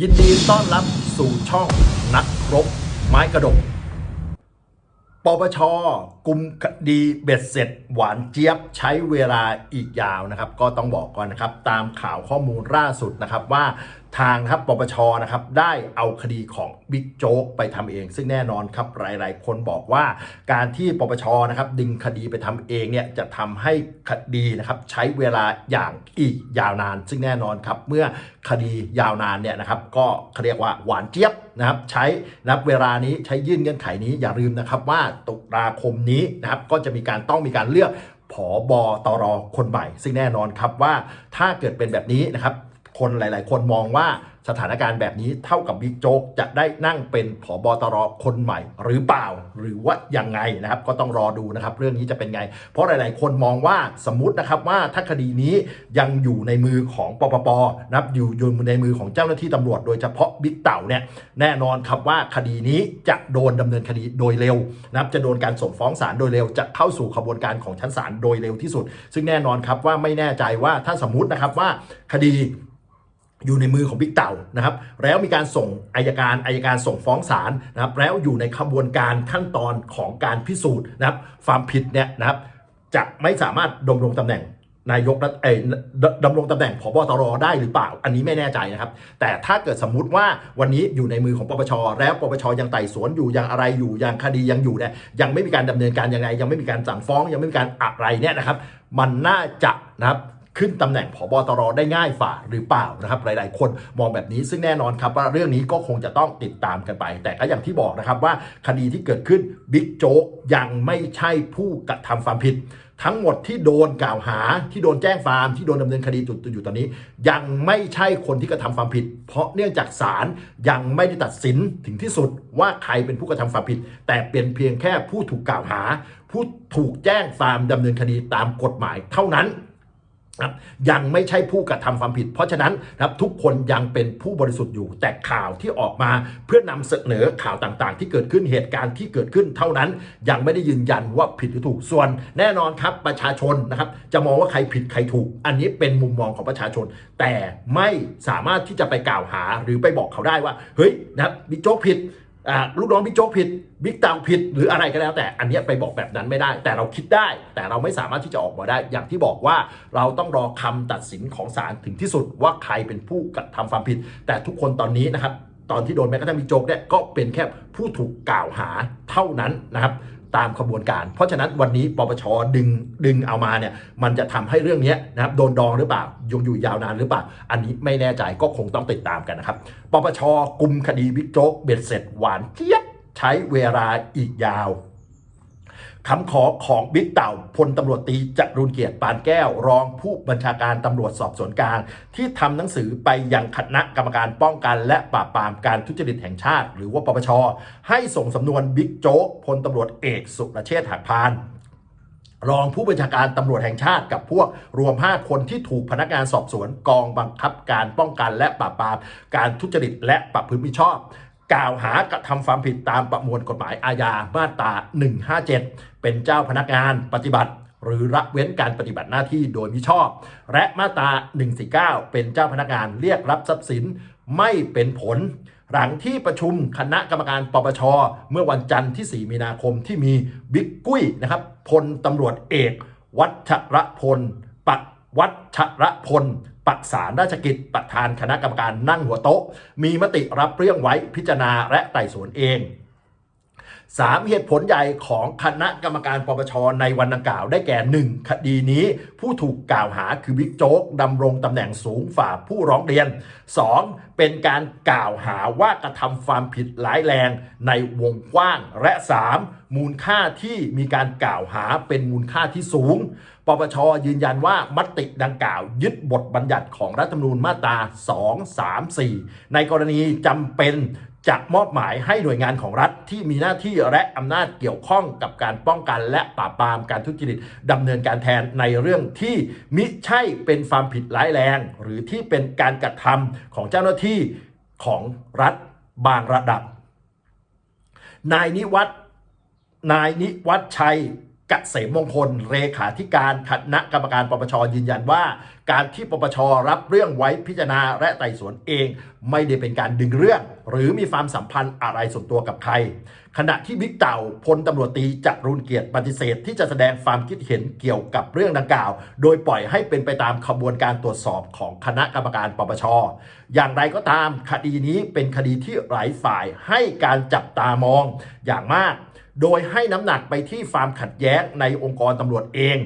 ยินดีต้อนรับสู่ช่องนักรบไม้กระดก ปปชกลุ่มคดีเบ็ดเสร็จหวานเจี๊ยบใช้เวลาอีกยาวนะครับ ก็ต้องบอกก่อนนะครับ ตามข่าวข้อมูลล่าสุดนะครับว่า ทางครับปปชนะครับได้เอาคดีของบิ๊กโจ๊กไปทำเอง ซึ่งแน่นอนครับหลาย ๆ คนบอกว่า การที่ปปชนะครับดึงคดีไปทำเองเนี่ยจะทำให้คดีนะครับใช้เวลาอย่างอีกยาวนาน ซึ่งแน่นอนครับเมื่อคดียาวนานเนี่ยนะครับก็เขาเรียกว่าหวานเจี๊ยบนะครับใช้นับเวลานี้ใช้ยื่นเงื่อนไขนี้อย่าลืมนะครับว่าตุลาคมนี้นะครับก็จะมีการต้องมีการเลือกผอบอตรคนใหม่ ซึ่งแน่นอนครับว่าถ้าเกิดเป็นแบบนี้นะครับ คนหลาย ๆ คนมองว่าสถานการณ์แบบนี้เท่ากับบิ๊กโจ๊กจะได้นั่งเป็นผอบอตรคนใหม่หรือเปล่า หรือว่ายังไงนะครับ ก็ต้องรอดูนะครับ เรื่องนี้จะเป็นไง เพราะหลาย ๆ คนมองว่าสมมตินะครับว่าถ้าคดีนี้ยังอยู่ในมือของปปปนะครับอยู่อยู่ในมือของเจ้าหน้าที่ตำรวจ โดยเฉพาะบิ๊กเต่าเนี่ยแน่นอนครับว่าคดีนี้จะโดนดำเนินคดีโดยเร็วนะครับจะโดนการส่งฟ้องศาลโดยเร็ว จะเข้าสู่ขบวนการของชั้นศาลโดยเร็วที่สุด ซึ่งแน่นอนครับว่าไม่แน่ใจว่าถ้าสมมตินะครับว่าคดี อยู่ในมือของบิ๊กเต่านะครับ แล้วมีการส่งอายการอายการส่งฟ้องศาลนะครับ แล้วอยู่ในขบวนการขั้นตอนของการพิสูจน์นะครับ ความผิดเนี่ยนะครับ จะไม่สามารถดำรงตำแหน่งนายกรัฐเออดำรงตำแหน่งผบตรได้หรือเปล่า อันนี้ไม่แน่ใจนะครับ แต่ถ้าเกิดสมมุติว่าวันนี้อยู่ในมือของปปช แล้วปปชยังไต่สวนอยู่ยังอะไรอยู่ยังคดียังอยู่เนี่ยยังไม่มีการดำเนินการยังไงยังไม่มีการสั่งฟ้อง ยังไม่มีการอะไรเนี่ยนะครับ มันน่าจะนะครับ ขึ้นตำแหน่งผบตรได้ง่ายฝ่าหรือเปล่านะครับ หลาย ๆ คนมองแบบนี้ซึ่งแน่นอนครับว่าเรื่องนี้ก็คงจะต้องติดตามกันไป แต่ก็อย่างที่บอกนะครับว่าคดีที่เกิดขึ้นบิ๊กโจ๊กยังไม่ใช่ผู้กระทำความผิด ทั้งหมดที่โดนกล่าวหาที่โดนแจ้งฟาร์มที่โดนดำเนินคดีจุดอยู่ตอนนี้ ยังไม่ใช่คนที่กระทำความผิด เพราะเนื่องจากศาลยังไม่ได้ตัดสินถึงที่สุดว่าใครเป็นผู้กระทำความผิด แต่เป็นเพียงแค่ผู้ถูกกล่าวหา ผู้ถูกแจ้งฟาร์มดำเนินคดีตามกฎหมายเท่านั้น ครับยังไม่ใช่ผู้กระทำความผิด เพราะฉะนั้นนะครับทุกคนยังเป็นผู้บริสุทธิ์อยู่ แต่ข่าวที่ออกมาเพื่อนำเสนอข่าวต่างๆ ที่เกิดขึ้นเหตุการณ์ที่เกิดขึ้นเท่านั้น ยังไม่ได้ยืนยันว่าผิดหรือถูกส่วน แน่นอนครับประชาชนนะครับจะมองว่าใครผิดใครถูก อันนี้เป็นมุมมองของประชาชน แต่ไม่สามารถที่จะไปกล่าวหาหรือไปบอกเขาได้ว่าเฮ้ยนะครับบิ๊กโจ๊กผิด ลูกน้องบิ๊กโจ๊กผิดบิ๊กต่าผิดหรืออะไรก็แล้ว แต่อันนี้ไปบอกแบบนั้นไม่ได้ แต่เราคิดได้ แต่เราไม่สามารถที่จะออกมาได้ อย่างที่บอกว่าเราต้องรอคำตัดสินของศาลถึงที่สุดว่าใครเป็นผู้กระทำความผิด แต่ทุกคนตอนนี้นะครับ ตอนที่โดนแม้กระทั่งบิ๊กโจ๊กเนี่ยก็เป็นแค่ผู้ถูกกล่าวหาเท่านั้นนะครับ ตามขบวนการ เพราะฉะนั้นวันนี้ปปชดึงดึงเอามาเนี่ยมันจะทำให้เรื่องนี้นะครับโดนดองหรือเปล่ายงอยู่ยาวนานหรือเปล่า อันนี้ไม่แน่ใจก็คงต้องติดตามกันนะครับปปชกลุ่มคดีบิ๊กโจ๊กเบ็ดเสร็จหวานเจี๊ยบใช้เวลาอีกยาว คำขอของบิ๊กเต่าพลตำรวจตีจรุนเกียรติปานแก้ว รองผู้บัญชาการตำรวจสอบสวนกลางที่ทำหนังสือไปยังคณะกรรมการป้องกัน และปราบปรามการทุจริตแห่งชาติ หรือว่าปปช ให้ส่งสำนวนบิ๊กโจ๊กพลตำรวจเอกสุรเชษฐ์หักพานรองผู้บัญชาการตำรวจแห่งชาติกับพวกรวม 5 คนที่ถูกพนักงานสอบสวนกองบังคับการป้องกันและปราบปรามการทุจริตและประพฤติมิชอบ กล่าวหากระทำความผิดตามประมวลกฎหมายอาญามาตรา 157 เป็นเจ้าพนักงานปฏิบัติ หรือละเว้นการปฏิบัติหน้าที่โดยมิชอบ และมาตรา 149 เป็นเจ้าพนักงานเรียกรับทรัพย์สินไม่เป็นผล หลังที่ประชุมคณะกรรมการปปช เมื่อวันจันทร์ที่ 4 มีนาคมที่มีบิ๊กกุ้ยนะครับพลตำรวจเอก วัชรพลปัวัชรพล ปักสารราชกิจประธานคณะกรรมการนั่งหัวโต๊ะ มีมติรับเรื่องไว้พิจารณาและไต่สวนเอง สามเหตุผลใหญ่ของคณะกรรมการปปชในวันดังกล่าวได้แก่ 1. คดีนี้ผู้ถูกกล่าวหาคือบิ๊กโจ๊กดำรงตำแหน่งสูงฝ่าผู้ร้องเรียน 2. เป็นการกล่าวหาว่ากระทำความผิดร้ายแรงในวงกว้าง และ 3. มูลค่าที่มีการกล่าวหาเป็นมูลค่าที่สูง ปปชยืนยันว่ามติดังกล่าว ยึดบทบัญญัติของรัฐธรรมนูญมาตรา 2 3 4 ในกรณีจำเป็น จะมอบหมายให้หน่วยงานของรัฐที่มีหน้าที่และอำนาจเกี่ยวข้องกับการป้องกันและปราบปรามการทุจริตดำเนินการแทนในเรื่องที่มิใช่เป็นความผิดร้ายแรง หรือที่เป็นการกระทำของเจ้าหน้าที่ของรัฐบางระดับ นายนิวัฒนายนิวัฒชัย กษมมงคลเลขาธิการคณะกรรมการปปชยืนยันว่า การที่ปปชรับเรื่องไว้พิจารณาและไต่สวนเอง ไม่ได้เป็นการดึงเรื่อง หรือมีความสัมพันธ์อะไรส่วนตัวกับใคร ขณะที่บิ๊กเต่าพลตำรวจตีจรุนเกียรติปฏิเสธ ที่จะแสดงความคิดเห็นเกี่ยวกับเรื่องดังกล่าว โดยปล่อยให้เป็นไปตามขบวนการตรวจสอบของคณะกรรมการปปชอย่างไรก็ตามคดีนี้เป็นคดีที่หลายฝ่ายให้การจับตามองอย่างมาก โดยให้น้ำหนักไปที่ความขัดแย้งในองค์กรตำรวจเอง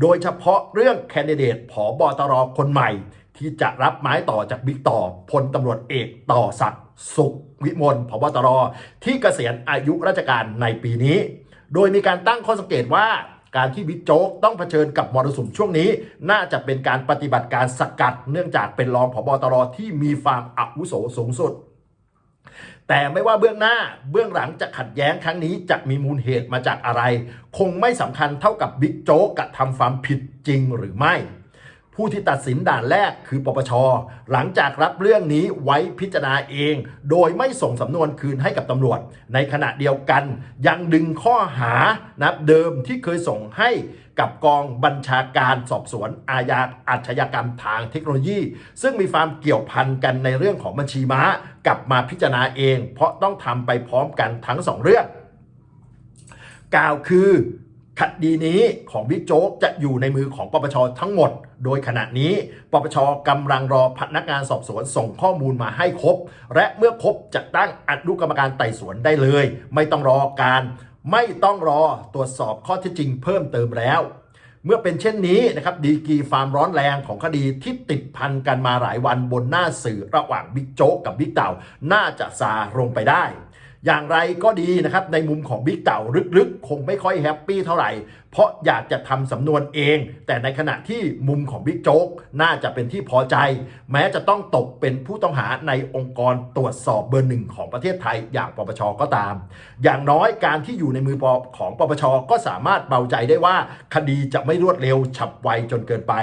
โดยเฉพาะเรื่องแคนดิเดตผอบอตรคนใหม่ ที่จะรับไม้ต่อจากบิ๊กต่อพลตำรวจเอกต่อศักดิ์สุขวิมลผบตรที่เกษียณอายุราชการในปีนี้ โดยมีการตั้งข้อสังเกตว่าการที่บิ๊กโจ๊กต้องเผชิญกับมรสุมช่วงนี้ น่าจะเป็นการปฏิบัติการสกัด เนื่องจากเป็นรองผบตรที่มีความอาวุโสสูงสุด แต่ไม่ว่าเบื้องหน้าเบื้องหลังจะขัดแย้งครั้งนี้จะมีมูลเหตุมาจากอะไร คงไม่สำคัญเท่ากับบิ๊กโจ๊กกระทำความผิดจริงหรือไม่ ผู้ที่ตัดสินด่านแรกคือปปช หลังจากรับเรื่องนี้ไว้พิจารณาเอง โดยไม่ส่งสำนวนคืนให้กับตำรวจ ในขณะเดียวกัน ยังดึงข้อหานับเดิมที่เคยส่งให้กับกองบัญชาการสอบสวนอาญาอาชญากรรมทางเทคโนโลยี ซึ่งมีความเกี่ยวพันกันในเรื่องของบัญชีม้ากลับมาพิจารณาเอง เพราะต้องทำไปพร้อมกันทั้งสองเรื่อง กล่าวคือ คดีนี้ของบิ๊กโจ๊กจะอยู่ในมือของปปชทั้งหมด โดยขณะนี้ ปปชกำลังรอพนักงานสอบสวนส่งข้อมูลมาให้ครบ และเมื่อครบจะตั้งอนุกรรมการไต่สวนได้เลย ไม่ต้องรอการ ไม่ต้องรอตรวจสอบข้อเท็จจริงเพิ่มเติมแล้ว เมื่อเป็นเช่นนี้นะครับดีกีความร้อนแรงของคดีที่ติดพันกันมาหลายวันบนหน้าสื่อระหว่างบิ๊กโจ๊กกับบิ๊กเต่า น่าจะซาลงไปได้ อย่างไรก็ดีนะครับในมุมของบิ๊กเต่าลึกๆ คงไม่ค่อยแฮปปี้เท่าไหร่เพราะอยากจะทำสำนวนเอง แต่ในขณะที่มุมของบิ๊กโจ๊กน่าจะเป็นที่พอใจ แม้จะต้องตกเป็นผู้ต้องหาในองค์กรตรวจสอบเบอร์หนึ่งของประเทศไทยอย่างปปชก็ตาม อย่างน้อยการที่อยู่ในมือของปปชก็สามารถเบาใจได้ว่าคดีจะไม่รวดเร็วฉับไวจนเกินไป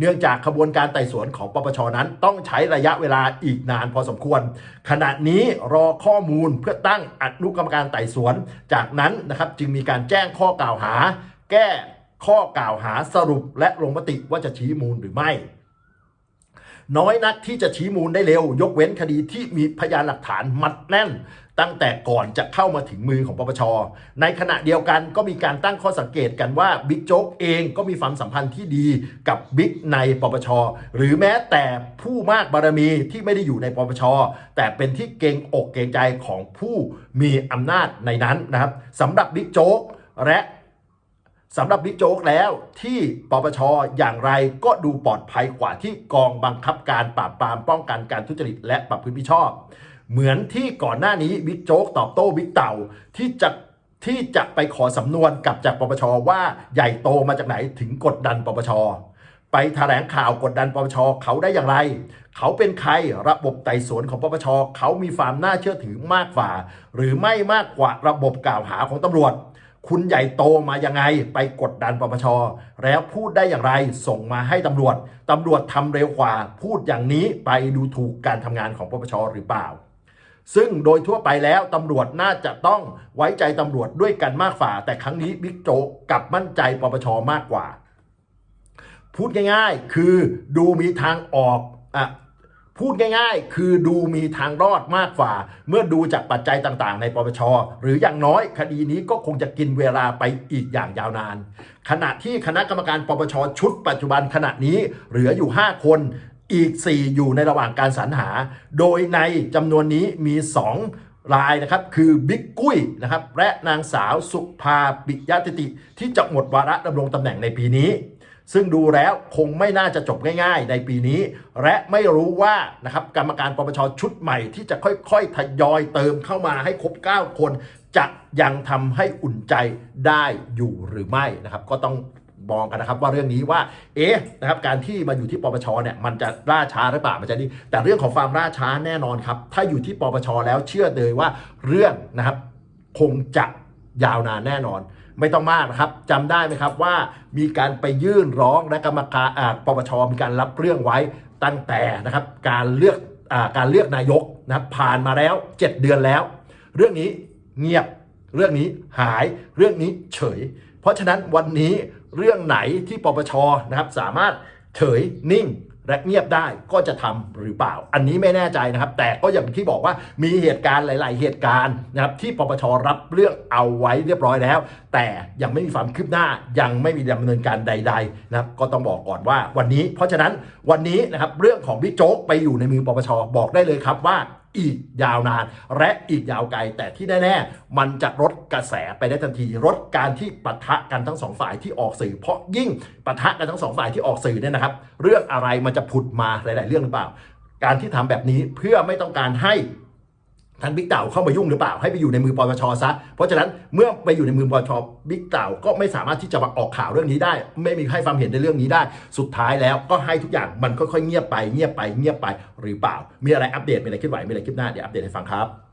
เนื่องจากขบวนการไต่สวนของปปชนั้นต้องใช้ระยะเวลาอีกนานพอสมควร ขณะนี้รอข้อมูลเพื่อตั้งอนุกรรมการไต่สวน จากนั้นนะครับจึงมีการแจ้งข้อกล่าวหาแก้ข้อกล่าวหาสรุปและลงมติว่าจะชี้มูลหรือไม่ น้อยนักที่จะชี้มูลได้เร็ว ยกเว้นคดีที่มีพยานหลักฐานมัดแน่น ตั้งแต่ก่อนจะเข้ามาถึงมือของปปช ในขณะเดียวกันก็มีการตั้งข้อสังเกตกันว่าบิ๊กโจ๊กเองก็มีความสัมพันธ์ที่ดีกับบิ๊กในปปช หรือแม้แต่ผู้มากบารมีที่ไม่ได้อยู่ในปปช แต่เป็นที่เกรงอกเกรงใจของผู้มีอำนาจในนั้นนะครับสำหรับบิ๊กโจ๊กและ สำหรับบิ๊กโจ๊กแล้วที่ปปชอย่างไรก็ดูปลอดภัยกว่าที่กองบังคับการปราบปรามป้องกันการทุจริตและประพฤติมิชอบ เหมือนที่ก่อนหน้านี้บิ๊กโจ๊กตอบโต้บิ๊กเต่าที่จะที่จะไปขอสำนวนกับจากปปชว่าใหญ่โตมาจากไหนถึงกดดันปปชไปแถลงข่าวกดดันปปชเขาได้อย่างไร เขาเป็นใครระบบไต่สวนของปปชเขามีความน่าเชื่อถือมากกว่า หรือไม่มากกว่าระบบกล่าวหาของตำรวจ คุณใหญ่โตมายังไงไปกดดันปปช แล้วพูดได้อย่างไรส่งมาให้ตำรวจตำรวจทำเร็วกว่า พูดอย่างนี้ไปดูถูกการทำงานของปปชหรือเปล่า ซึ่งโดยทั่วไปแล้วตำรวจน่าจะต้องไว้ใจตำรวจด้วยกันมากฝ่า แต่ครั้งนี้บิ๊กโจกกลับมั่นใจปปชมากกว่า พูดง่ายๆ คือดูมีทางออกอะ พูดง่ายๆ คือดูมีทางรอดมากกว่า เมื่อดูจากปัจจัยต่างๆ ในปปช หรืออย่างน้อยคดีนี้ก็คงจะกินเวลาไปอีกอย่างยาวนาน ขณะที่คณะกรรมการปปช ชุดปัจจุบันขณะนี้เหลืออยู่ 5 คนอีก 4 อยู่ในระหว่างการสรรหา โดยในจำนวนนี้มี 2 รายนะครับ คือบิ๊กกุ้ยนะครับและนางสาวสุภาปิยติติ ที่จะหมดวาระดำรงตำแหน่งในปีนี้ ซึ่งดูแล้วคงไม่น่าจะจบง่ายๆ ในปีนี้ และไม่รู้ว่านะครับกรรมการปปชชุดใหม่ที่จะค่อยๆทยอยเติมเข้ามาให้ครบ 9 คน จะยังทำให้อุ่นใจได้อยู่หรือไม่นะครับ ก็ต้องมองกันนะครับว่าเรื่องนี้ว่า เอ๊ะนะครับการที่มาอยู่ที่ปปชเนี่ยมันจะล่าช้าหรือเปล่ามันจะนี่แต่เรื่องของความล่าช้าแน่นอนครับ ถ้าอยู่ที่ปปชแล้วเชื่อเลยว่าเรื่องนะครับ คงจะยาวนานแน่นอน ไม่ต้องมากนะครับจำได้ไหมครับว่ามีการไปยื่นร้องและกรรมการอ่าปปชมีการรับเรื่องไว้ตั้งแต่นะครับการเลือกอ่าการเลือกนายกนะครับผ่านมาแล้ว 7 เดือนแล้ว เรื่องนี้เงียบเรื่องนี้หายเรื่องนี้เฉย เพราะฉะนั้นวันนี้เรื่องไหนที่ปปชนะครับสามารถเฉยนิ่ง และเงียบได้ก็จะทำหรือเปล่า อันนี้ไม่แน่ใจนะครับ แต่ก็อย่างที่บอกว่ามีเหตุการณ์หลาย ๆ เหตุการณ์นะครับที่ปปชรับเรื่องเอาไว้เรียบร้อยแล้ว แต่ยังไม่มีความคืบหน้ายังไม่มีดำเนินการใด ๆ นะครับ ก็ต้องบอกก่อนว่าวันนี้ เพราะฉะนั้นวันนี้นะครับเรื่องของบิ๊กโจ๊กไปอยู่ในมือปปชบอกได้เลยครับว่า อีกยาวนาน และอีกยาวไกล แต่ที่แน่ ๆ มันจะลดกระแสไปได้ทันทีลดการที่ปะทะกันทั้งสองฝ่ายที่ออกสื่อ เพราะยิ่งปะทะกันทั้งสองฝ่ายที่ออกสื่อเนี่ยนะครับ เรื่องอะไรมันจะผุดมาหลาย ๆ เรื่องหรือเปล่า การที่ทำแบบนี้เพื่อไม่ต้องการให้ ท่านบิ๊กเต่าเข้ามายุ่งหรือเปล่าให้ไปอยู่ในมือปปชซะเพราะฉะนั้นเมื่อไปอยู่ในมือปปชบิ๊กเต่าก็ไม่สามารถที่จะมาออกข่าวเรื่องนี้ได้ ไม่มีให้ความเห็นในเรื่องนี้ได้ สุดท้ายแล้วก็ให้ทุกอย่างมันค่อยๆเงียบไปเงียบไปเงียบไปหรือเปล่า มีอะไรอัปเดตมีอะไรขึ้นไหวมีอะไรขึ้นหน้าเดี๋ยวอัปเดตให้ฟังครับ